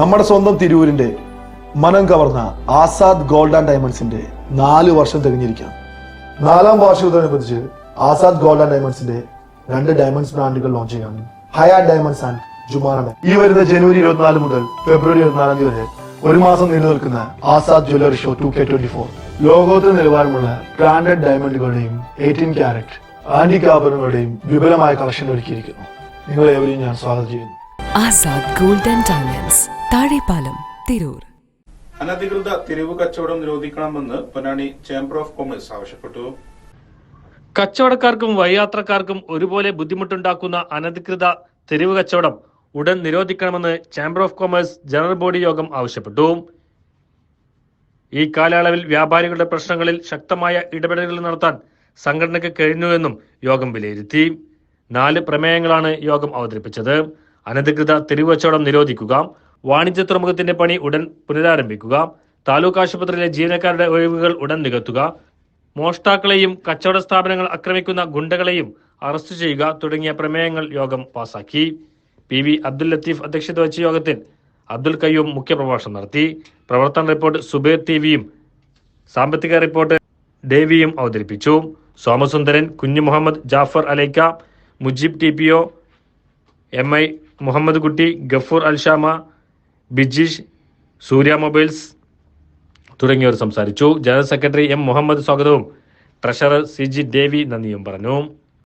നമ്മുടെ സ്വന്തം തിരൂരിന്റെ മനം കവർന്ന ആസാദ് ഗോൾഡ് ആൻഡ് ഡയമണ്ട്സിന്റെ നാല് വർഷം തികഞ്ഞിരിക്കാം. നാലാം വാർഷികത്തോടനുബന്ധിച്ച് ആസാദ് ഗോൾഡ് ആൻഡ് ഡയമണ്ട്സിന്റെ രണ്ട് ഡയമണ്ട്സ് ബ്രാൻഡുകൾ ലോഞ്ച് ചെയ്യാണ് ഹയാ ഡയമണ്ട്സ് ആൻഡ് ജുമാന. ഈ വരുന്ന ജനുവരി ഇരുപത്തിനാല് മുതൽ ഫെബ്രുവരി ഇരുപത്തിനാലാം തീയതി വരെ ഒരു മാസം നീണ്ടു നിൽക്കുന്ന Azad jewellery show two K twenty four ലോകോത്തര നിലവാരമുള്ള ബ്രാൻഡഡ് ഡയമണ്ടുകളുടെയും എയ്റ്റീൻ ക്യാരറ്റ് ആന്റിക് ആഭരണങ്ങളുടെയും വിപുലമായ കളക്ഷൻ ഒരുക്കിയിരിക്കുന്നു. നിങ്ങളെ ഏവരെയും ഞാൻ സ്വാഗതം ചെയ്യുന്നു. Azad gold and diamonds Thazhepalam Tirur. അനധികൃത തെരുവ് കച്ചവടം നിരോധിക്കണമെന്ന് പൊന്നാനി ചേംബർ ഓഫ് കൊമേഴ്സ് ആവശ്യപ്പെട്ടു. കച്ചവടക്കാർക്കും വഴിയാത്രക്കാർക്കും ഒരുപോലെ ബുദ്ധിമുട്ടുണ്ടാക്കുന്ന അനധികൃത തെരുവ് കച്ചവടം ഉടൻ നിരോധിക്കണമെന്ന് chamber of commerce general body യോഗം ആവശ്യപ്പെട്ടു. ഈ കാലയളവിൽ വ്യാപാരികളുടെ പ്രശ്നങ്ങളിൽ ശക്തമായ ഇടപെടലുകൾ നടത്താൻ സംഘടനയ്ക്ക് കഴിഞ്ഞുവെന്നും യോഗം വിലയിരുത്തി. നാല് പ്രമേയങ്ങളാണ് യോഗം അവതരിപ്പിച്ചത്. അനധികൃത തെരുവ് കച്ചവടം നിരോധിക്കുക വാണിജ്യ തുറമുഖത്തിന്റെ പണി ഉടൻ പുനരാരംഭിക്കുക താലൂക്ക് ആശുപത്രിയിലെ ജീവനക്കാരുടെ ഒഴിവുകൾ ഉടൻ നികത്തുക മോഷ്ടാക്കളെയും കച്ചവട സ്ഥാപനങ്ങൾ ആക്രമിക്കുന്ന ഗുണ്ടകളെയും അറസ്റ്റ് ചെയ്യുക തുടങ്ങിയ പ്രമേയങ്ങൾ യോഗം പാസാക്കി. പി വി അബ്ദുൽ ലത്തീഫ് അധ്യക്ഷത വഹിച്ച യോഗത്തിൽ അബ്ദുൽ കയ്യൂം മുഖ്യപ്രഭാഷണം നടത്തി. പ്രവർത്തന റിപ്പോർട്ട് സുബേർ ടി വിയും സാമ്പത്തിക റിപ്പോർട്ട് ദേവിയും അവതരിപ്പിച്ചു. സോമസുന്ദരൻ കുഞ്ഞു Muhammad Jafar അലൈക്ക Mujeeb T P O M I Muhammad Kutty Gafoor Alshama ബിജിഷ് Surya mobiles തുടങ്ങിയവർ സംസാരിച്ചു. ജനറൽ സെക്രട്ടറി എം മുഹമ്മദ് സ്വാഗതവും. ട്രഷറർ സി ജി ദേവി നന്ദിയും പറഞ്ഞു.